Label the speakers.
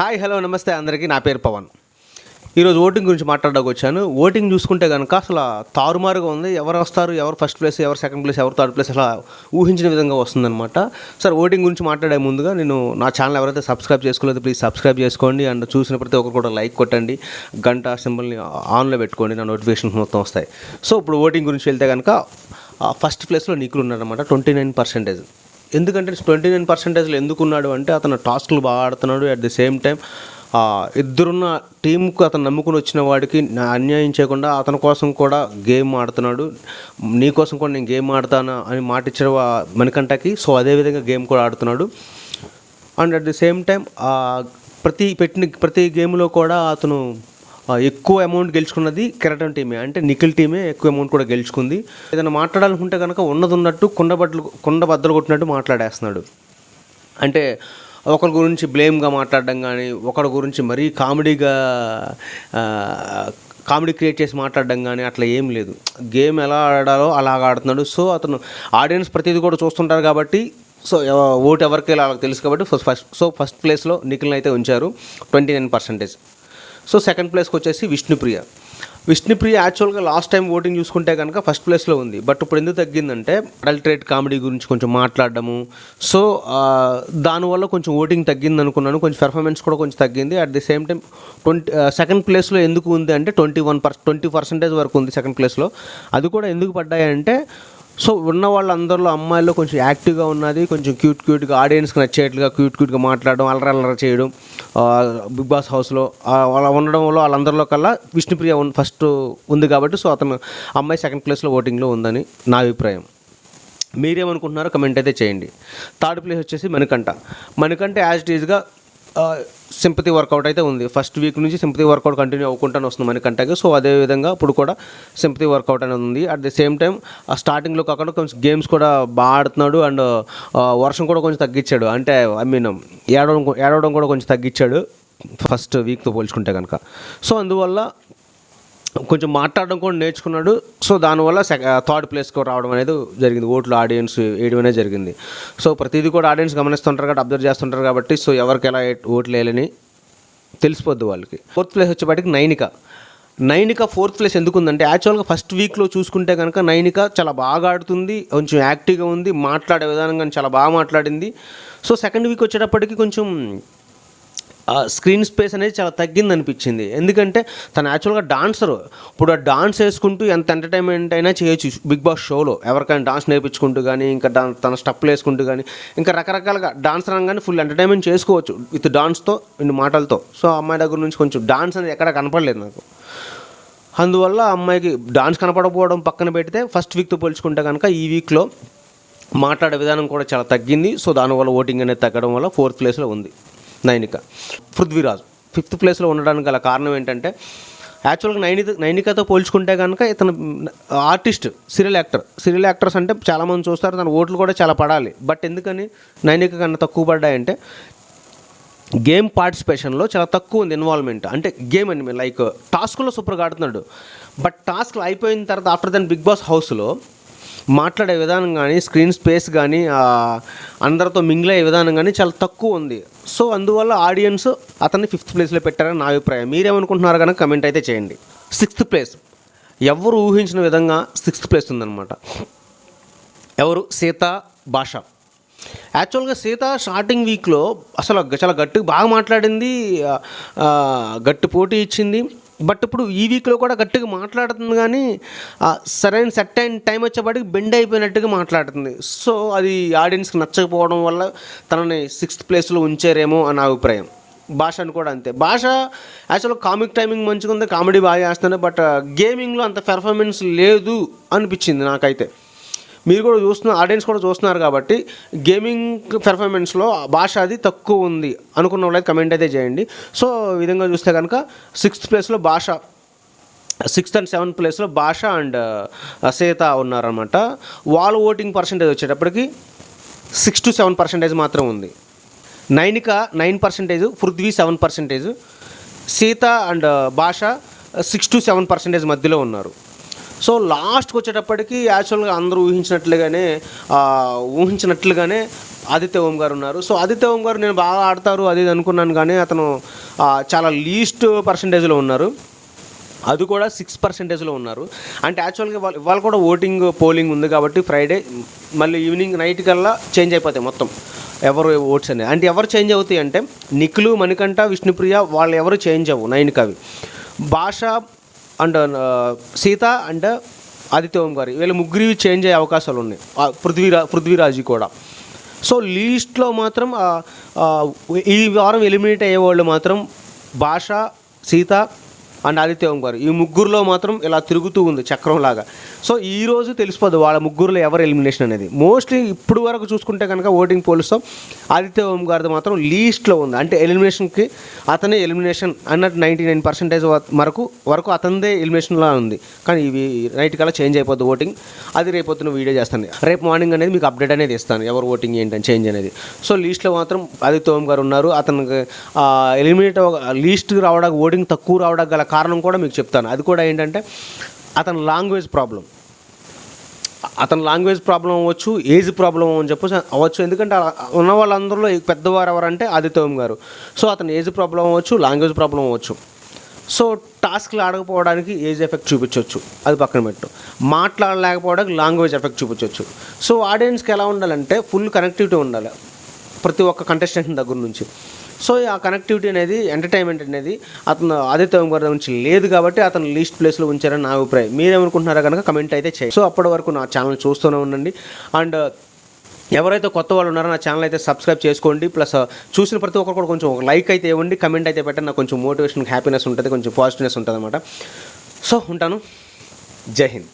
Speaker 1: Hi hello నమస్తే అందరికీ. నా పేరు పవన్. ఈరోజు ఓటింగ్ గురించి మాట్లాడడానికి వచ్చాను. ఓటింగ్ చూసుకుంటే కనుక అసలు తారుమారుగా ఉంది. ఎవరు వస్తారు ఎవరు ఫస్ట్ ప్లేస్ ఎవరు సెకండ్ ప్లేస్ ఎవరు థర్డ్ ప్లేస్ అలా ఊహించిన విధంగా వస్తుందన్నమాట. సార్ ఓటింగ్ గురించి మాట్లాడే ముందుగా నేను నా ఛానల్ ఎవరైతే సబ్స్క్రైబ్ చేసుకోలేదు ప్లీజ్ సబ్స్క్రైబ్ చేసుకోండి. అండ్ చూసిన ప్రతి ఒక్కరు కూడా లైక్ కొట్టండి. గంట సింబల్ని ఆన్లో పెట్టుకోండి. నా నోటిఫికేషన్స్ మొత్తం వస్తాయి. సో ఇప్పుడు ఓటింగ్ గురించి వెళ్తే కనుక ఫస్ట్ ప్లేస్లో నిఖిల్ ఉన్నారన్నమాట. ట్వంటీ నైన్ పర్సెంటేజ్ ఎందుకంటే ట్వంటీ నైన్ పర్సెంటేజ్లో ఎందుకున్నాడు అంటే అతను టాస్క్లు బాగా ఆడుతున్నాడు. అట్ ది సేమ్ టైం ఇద్దరున్న టీంకు అతను నమ్ముకుని వచ్చిన వాడికి అన్యాయం చేయకుండా అతని కోసం కూడా గేమ్ ఆడుతున్నాడు. నీ కోసం కూడా నేను గేమ్ ఆడతాను అని మాట ఇచ్చిన మణికంఠకి. సో అదేవిధంగా గేమ్ కూడా ఆడుతున్నాడు. And at the same time ప్రతి పెట్టిన ప్రతి గేమ్లో కూడా అతను ఎక్కువ అమౌంట్ గెలుచుకున్నది కెరటన్ టీమే. అంటే నిఖిల్ టీమే ఎక్కువ అమౌంట్ కూడా గెలుచుకుంది. ఏదైనా మాట్లాడాలనుకుంటే కనుక ఉన్నది ఉన్నట్టు కుండ బద్దలు కొండ బద్దలు కొట్టినట్టు మాట్లాడేస్తున్నాడు. అంటే ఒకరి గురించి బ్లేమ్గా మాట్లాడడం కానీ ఒకరి గురించి మరీ కామెడీగా కామెడీ క్రియేట్ చేసి మాట్లాడడం కానీ అట్లా ఏం లేదు. గేమ్ ఎలా ఆడాలో అలాగ ఆడుతున్నాడు. సో అతను ఆడియన్స్ ప్రతిదీ కూడా చూస్తుంటారు కాబట్టి సో ఓటు ఎవరికి అలా తెలుసు కాబట్టి ఫస్ట్ ఫస్ట్ సో ఫస్ట్ ప్లేస్లో నిఖిల్ని అయితే ఉంచారు. Twenty nine percentage. So second ప్లేస్కి వచ్చేసి విష్ణుప్రియ. విష్ణుప్రియ యాక్చువల్గా లాస్ట్ టైం ఓటింగ్ చూసుకుంటే కనుక ఫస్ట్ ప్లేస్లో ఉంది. బట్ ఇప్పుడు ఎందుకు తగ్గిందంటే అడల్ట్రేట్ కామెడీ గురించి కొంచెం మాట్లాడడము. సో దానివల్ల కొంచెం ఓటింగ్ తగ్గింది అనుకున్నాను. కొంచెం పెర్ఫార్మెన్స్ కూడా కొంచెం తగ్గింది. At the same time twenty second ప్లేస్లో ఎందుకు ఉంది అంటే twenty one per twenty percentage వరకు ఉంది సెకండ్ ప్లేస్లో. అది కూడా ఎందుకు పడ్డాయంటే సో ఉన్న వాళ్ళందరిలో అమ్మాయిల్లో కొంచెం యాక్టివ్గా ఉన్నది కొంచెం క్యూట్ క్యూట్గా ఆడియన్స్కి నచ్చేట్లుగా క్యూట్ క్యూట్గా మాట్లాడడం అల్లరి అల్లరి చేయడం బిగ్ బాస్ హౌస్లో అలా ఉండడం వల్ల వాళ్ళందరిలో కల్లా విష్ణుప్రియ ఫస్ట్ ఉంది కాబట్టి సో అతను అమ్మాయి సెకండ్ ప్లేస్లో ఓటింగ్లో ఉందని నా అభిప్రాయం. మీరేమనుకుంటున్నారో కమెంట్ అయితే చేయండి. థర్డ్ ప్లేస్ వచ్చేసి మణికంఠ. మణికంఠ యాజ్ ఇట్ ఈజ్గా సింపతి వర్కౌట్ అయితే ఉంది. ఫస్ట్ వీక్ నుంచి సింపతి వర్కౌట్ కంటిన్యూ అవ్వకుండానే వస్తుంది మణికంఠకి. సో అదే విధంగా ఇప్పుడు కూడా సింపతి వర్కౌట్ అనేది ఉంది. అట్ ది సేమ్ టైం ఆ స్టార్టింగ్లో కాకుండా కొంచెం గేమ్స్ కూడా బాగా ఆడుతున్నాడు అండ్ వర్షం కూడా కొంచెం తగ్గించాడు. అంటే ఐ మీన్ ఏడవడం ఏడవడం కూడా కొంచెం తగ్గించాడు. ఫస్ట్ వీక్తో పోల్చుకుంటే కనుక సో అందువల్ల కొంచెం మాట్లాడడం కూడా నేర్చుకున్నాడు. సో దానివల్ల సెక థర్డ్ ప్లేస్కి రావడం అనేది జరిగింది. ఓట్లు ఆడియన్స్ వేయడం అనేది జరిగింది. సో ప్రతిదీ కూడా ఆడియన్స్ గమనిస్తుంటారు కాబట్టి అబ్జర్వ్ చేస్తుంటారు కాబట్టి సో ఎవరికి ఎలా ఓట్లు వేయాలని తెలిసిపోద్ది వాళ్ళకి. ఫోర్త్ ప్లేస్ వచ్చేపాటికి నైనిక. నైనిక ఫోర్త్ ప్లేస్ ఎందుకు ఉందంటే యాక్చువల్గా ఫస్ట్ వీక్లో చూసుకుంటే కనుక నైనిక చాలా బాగా ఆడుతుంది కొంచెం యాక్టివ్గా ఉంది మాట్లాడే విధానం కానీ చాలా బాగా మాట్లాడింది. సో సెకండ్ వీక్ వచ్చేటప్పటికి కొంచెం స్క్రీన్ స్పేస్ అనేది చాలా తగ్గింది అనిపించింది ఎందుకంటే తను యాక్చువల్గా డాన్సర్. ఇప్పుడు ఆ డాన్స్ వేసుకుంటూ ఎంత ఎంటర్టైన్మెంట్ అయినా చేయొచ్చు. బిగ్ బాస్ షోలో ఎవరికైనా డాన్స్ నేర్పించుకుంటూ కానీ ఇంకా డా తన స్టెప్లు వేసుకుంటూ కానీ ఇంకా రకరకాలుగా డాన్స్ రంగాన్ని ఫుల్ ఎంటర్టైన్మెంట్ చేసుకోవచ్చు విత్ డాన్స్తో ఇన్ని మాటలతో. సో అమ్మాయి దగ్గర నుంచి కొంచెం డాన్స్ అనేది ఎక్కడ కనపడలేదు నాకు. అందువల్ల ఆ అమ్మాయికి డాన్స్ కనపడకపోవడం పక్కన పెడితే ఫస్ట్ వీక్తో పోల్చుకుంటే కనుక ఈ వీక్లో మాట్లాడే విధానం కూడా చాలా తగ్గింది. సో దానివల్ల ఓటింగ్ అనేది తగ్గడం వల్ల ఫోర్త్ ప్లేస్లో ఉంది. నైనిక. పృథ్వీరాజ్. ఫిఫ్త్ ప్లేస్లో ఉండడానికి గల కారణం ఏంటంటే యాక్చువల్గా నైనిక నైనికతో పోల్చుకుంటే కనుక ఇతను artist serial actor. Serial actors అంటే చాలామంది చూస్తారు తన ఓట్లు కూడా చాలా పడాలి. బట్ ఎందుకని నైనిక కన్నా తక్కువ పడ్డాయంటే గేమ్ పార్టిసిపేషన్లో చాలా తక్కువ ఉంది ఇన్వాల్వ్మెంట్. అంటే గేమ్ అని లైక్ టాస్క్లో సూపర్గా ఆడుతున్నాడు. బట్ టాస్క్లు అయిపోయిన తర్వాత ఆఫ్టర్ దెన్ బిగ్ బాస్ హౌస్లో మాట్లాడే విధానం కానీ స్క్రీన్ స్పేస్ కానీ అందరితో మింగిల్ అయ్యే విధానం కానీ చాలా తక్కువ ఉంది. సో అందువల్ల ఆడియన్స్ అతన్ని ఫిఫ్త్ ప్లేస్లో పెట్టారని నా అభిప్రాయం. మీరేమనుకుంటున్నారు కనుక కమెంట్ అయితే చేయండి. Sixth place. ఎవరు ఊహించిన విధంగా సిక్స్త్ ప్లేస్ ఉందన్నమాట. ఎవరు? సీత భాష. యాక్చువల్గా సీత స్టార్టింగ్ వీక్లో అసలు చాలా గట్టిగా బాగా మాట్లాడింది గట్టి పోటీ ఇచ్చింది. బట్ ఇప్పుడు ఈ వీక్లో కూడా గట్టిగా మాట్లాడుతుంది కానీ సరైన సెట్ అయిన టైం వచ్చేపాటికి బెండ్ అయిపోయినట్టుగా మాట్లాడుతుంది. సో అది ఆడియన్స్కి నచ్చకపోవడం వల్ల తనని సిక్స్త్ ప్లేస్లో ఉంచారేమో అని అభిప్రాయం. భాష అని కూడా అంతే. భాష యాక్చువల్ కామిక్ టైమింగ్ మంచిగా ఉంది కామెడీ బాగా చేస్తుంది బట్ గేమింగ్లో అంత పెర్ఫార్మెన్స్ లేదు అనిపించింది నాకైతే. మీరు కూడా చూస్తున్న ఆడియన్స్ కూడా చూస్తున్నారు కాబట్టి గేమింగ్ పెర్ఫార్మెన్స్లో భాష అది తక్కువ ఉంది అనుకున్న వాళ్ళకి కమెంట్ అయితే చేయండి. సో విధంగా చూస్తే కనుక సిక్స్త్ ప్లేస్లో భాష సిక్స్త్ అండ్ సెవెంత్ ప్లేస్లో భాష అండ్ సీత ఉన్నారనమాట వాళ్ళ ఓటింగ్ పర్సంటేజ్ వచ్చేటప్పటికి సిక్స్ టు సెవెన్ పర్సెంటేజ్ మాత్రం ఉంది. Nainika nine percentage Prithvi seven percentage Sita and Bhasha six to seven percentage మధ్యలో ఉన్నారు. సో లాస్ట్కి వచ్చేటప్పటికి యాక్చువల్గా అందరూ ఊహించినట్లుగానే ఊహించినట్లుగానే ఆదిత్య ఓం గారు ఉన్నారు. సో ఆదిత్య ఓం గారు నేను బాగా ఆడతారు అది ఇది అనుకున్నాను కానీ అతను చాలా లీస్ట్ పర్సంటేజ్లో ఉన్నారు. అది కూడా సిక్స్ పర్సెంటేజ్లో ఉన్నారు. అంటే యాక్చువల్గా ఇవాళ ఇవాళ కూడా ఓటింగ్ పోలింగ్ ఉంది కాబట్టి ఫ్రైడే మళ్ళీ ఈవినింగ్ నైట్ కల్లా చేంజ్ అయిపోతాయి మొత్తం. ఎవరు ఓట్స్ అనేది అంటే ఎవరు చేంజ్ అవుతాయి అంటే నిఖిలు మణికంఠ విష్ణుప్రియ వాళ్ళు ఎవరు చేంజ్ అవ్వు నైన్కి అవి. భాష అండ్ సీత అండ్ ఆదిత్య గారి వీళ్ళ ముగ్గురివి చేంజ్ అయ్యే అవకాశాలు ఉన్నాయి పృథ్వీరా పృథ్వీరాజు కూడా. సో లీస్ట్లో మాత్రం ఈ వారం ఎలిమినేట్ అయ్యే వాళ్ళు మాత్రం భాష సీత అండ్ ఆదిత్య గారు ఈ ముగ్గురులో మాత్రం ఇలా తిరుగుతూ ఉంది చక్రం లాగా సో ఈ రోజు తెలిసిపోదు వాళ్ళ ముగ్గురులో ఎవరు ఎలిమినేషన్ అనేది. మోస్ట్లీ ఇప్పుడు వరకు చూసుకుంటే కనుక ఓటింగ్ పోల్స్తో ఆదిత్య ఓం గారిది మాత్రం లీస్ట్లో ఉంది. అంటే ఎలిమినేషన్కి అతనే ఎలిమినేషన్ అన్నట్టు నైంటీ నైన్ పర్సెంటేజ్ వరకు వరకు అతనిదే ఎలిమినేషన్లా ఉంది. కానీ ఇవి నైట్ కల్లా చేంజ్ అయిపోద్ది ఓటింగ్. అది రేపొద్దున వీడియో చేస్తాను. రేపు మార్నింగ్ అనేది మీకు అప్డేట్ అనేది ఇస్తాను. ఎవరు ఓటింగ్ ఏంటని చేంజ్ అనేది. సో లీస్ట్లో మాత్రం ఆదిత్య ఓం గారు ఉన్నారు. అతనికి ఎలిమినేట్ లీస్ట్ రావడానికి ఓటింగ్ తక్కువ రావడానికి గల కారణం కూడా మీకు చెప్తాను. అది కూడా ఏంటంటే అతని లాంగ్వేజ్ ప్రాబ్లం. అతని లాంగ్వేజ్ ప్రాబ్లం అవ్వచ్చు ఏజ్ ప్రాబ్లం అని చెప్పేసి అవ్వచ్చు. ఎందుకంటే ఉన్న వాళ్ళందరిలో పెద్దవారు ఎవరంటే ఆదిత్యం గారు. సో అతని ఏజ్ ప్రాబ్లం అవ్వచ్చు లాంగ్వేజ్ ప్రాబ్లం అవ్వచ్చు. సో టాస్క్లు ఆడకపోవడానికి ఏజ్ ఎఫెక్ట్ చూపించవచ్చు అది పక్కన పెట్టు. మాట్లాడలేకపోవడానికి లాంగ్వేజ్ ఎఫెక్ట్ చూపించవచ్చు సో ఆడియన్స్కి ఎలా ఉండాలంటే ఫుల్ కనెక్టివిటీ ఉండాలి. ప్రతి ఒక్క కంటెస్టెంట్ దగ్గర నుంచి. సో ఆ కనెక్టివిటీ అనేది ఎంటర్టైన్మెంట్ అనేది అతను ఆదిత్య ఓం గారి నుంచి లేదు కాబట్టి అతను లీస్ట్ ప్లేస్లో ఉంచారని నా అభిప్రాయం. మీరేమనుకుంటున్నారో కనుక కమెంట్ అయితే చేయండి. సో అప్పటి వరకు నా ఛానల్ చూస్తూనే ఉండండి. అండ్ ఎవరైతే కొత్త వాళ్ళు ఉన్నారో నా ఛానల్ అయితే సబ్స్క్రైబ్ చేసుకోండి. ప్లస్ చూసిన ప్రతి ఒక్కరు కూడా కొంచెం ఒక లైక్ అయితే ఇవ్వండి. కమెంట్ అయితే పెట్టండి. నాకు కొంచెం మోటివేషన్ హ్యాపీనెస్ ఉంటుంది. కొంచెం పాజిటివ్నెస్ ఉంటుంది అనమాట సో ఉంటాను. జై హింద్.